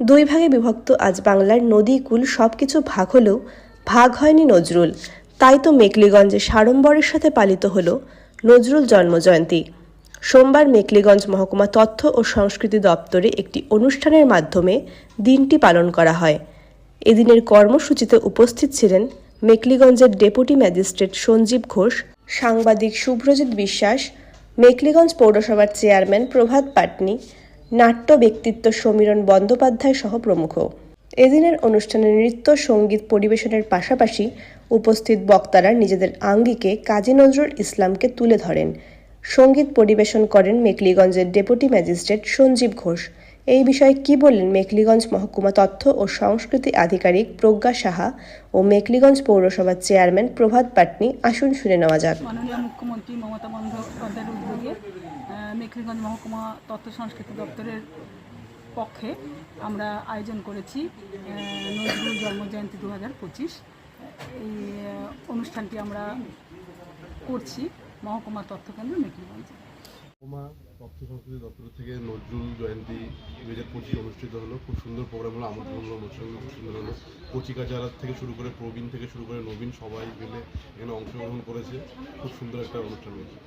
দুই ভাগে বিভক্ত আজ বাংলার নদী, কুল সব কিছু ভাগ হলেও ভাগ হয়নি নজরুল। তাই তো মেকলিগঞ্জে সাড়ম্বরের সাথে পালিত হল নজরুল জন্মজয়ন্তী। সোমবার মেকলিগঞ্জ মহকুমা তথ্য ও সংস্কৃতি দপ্তরে একটি অনুষ্ঠানের মাধ্যমে দিনটি পালন করা হয়। এদিনের কর্মসূচিতে উপস্থিত ছিলেন মেকলিগঞ্জের ডেপুটি ম্যাজিস্ট্রেট সঞ্জীব ঘোষ, সাংবাদিক শুভ্রজিৎ বিশ্বাস, মেকলিগঞ্জ পৌরসভার চেয়ারম্যান প্রভাত পাটনি নাট্য ব্যক্তিত্ব সমীরণ বন্দ্যোপাধ্যায় সহ প্রমুখ। এদিনের অনুষ্ঠানে নৃত্য, সংগীত পরিবেশনের পাশাপাশি উপস্থিত বক্তারা নিজেদের আঙ্গিকে কাজী নজরুল ইসলামকে তুলে ধরেন। সংগীত পরিবেশন করেন মেকলিগঞ্জের ডেপুটি ম্যাজিস্ট্রেট সঞ্জীব ঘোষ। এই বিষয়ে কি বললেন মেকলিগঞ্জ মহকুমা তথ্য ও সংস্কৃতি আধিকারিক প্রজ্ঞা সাহা ও মেকলিগঞ্জ পৌরসভার চেয়ারম্যান প্রভাত পাটনি। আসুন শুনে নেওয়া যাক। মুখ্যমন্ত্রী মমতা বন্দ্যোপাধ্যায়ের উদ্যোগে মেখলিগঞ্জ মহকুমা তথ্য সংস্কৃতি দপ্তরের পক্ষে আমরা আয়োজন করেছি নজরুল জন্মজয়ন্তী দু হাজার পঁচিশ। এই অনুষ্ঠানটি আমরা করছি মহকুমা তথ্যকেন্দ্র মেখলিগঞ্জে। মা তথ্য সংস্কৃতি দপ্তর থেকে নজরুল জয়ন্তী দু হাজার পঁচিশ অনুষ্ঠিত হলো। খুব সুন্দর প্রোগ্রাম হলো হলো অনুষ্ঠান খুব সুন্দর হলো। কচিকা যারা থেকে শুরু করে প্রবীণ থেকে শুরু করে নবীন সবাই মিলে এখানে অংশগ্রহণ করেছে। খুব সুন্দর একটা অনুষ্ঠান হয়েছে।